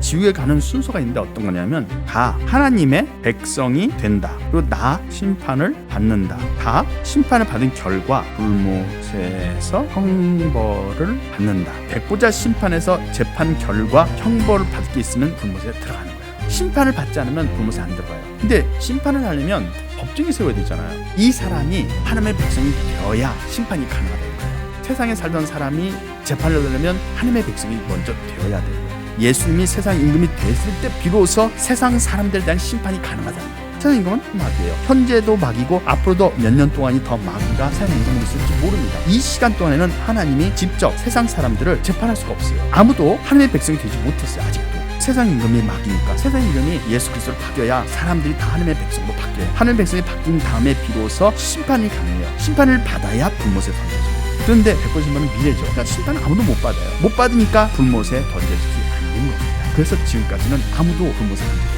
지옥에 가는 순서가 있는데 어떤 거냐면 다 하나님의 백성이 된다. 그리고 나 심판을 받는다. 다 심판을 받은 결과 불못에서 형벌을 받는다. 백보자 심판에서 재판 결과 형벌을 받을 게 있으면 불못에 들어가는 거예요. 심판을 받지 않으면 불못에 안 들어가요. 근데 심판을 하려면 법정에 세워야 되잖아요. 이 사람이 하나님의 백성이 되어야 심판이 가능하다는 거예요. 세상에 살던 사람이 재판을 받으려면 하나님의 백성이 먼저 되어야 돼요. 예수님이 세상 임금이 됐을 때 비로소 세상 사람들에 대한 심판이 가능하다는 거예요. 세상 임금은 마귀예요. 현재도 마귀고 앞으로도 몇 년 동안이 더 마귀가 세상 임금으로 있을지 모릅니다. 이 시간 동안에는 하나님이 직접 세상 사람들을 재판할 수가 없어요. 아무도 하나님의 백성이 되지 못했어요. 아직도. 세상 임금이 마귀니까 세상 임금이 예수 그리스도를 바뀌어야 사람들이 다 하나님의 백성으로 바뀌어요. 하나님의 백성이 바뀐 다음에 비로소 심판이 가능해요. 심판을 받아야 불못에 던져져요. 그런데 백보심은 미래죠. 그러니까 심판을 아무도 못 받아요. 못 받으니까 불못에 던져지지 않는 겁니다. 그래서 지금까지는 아무도 불못에 던져지지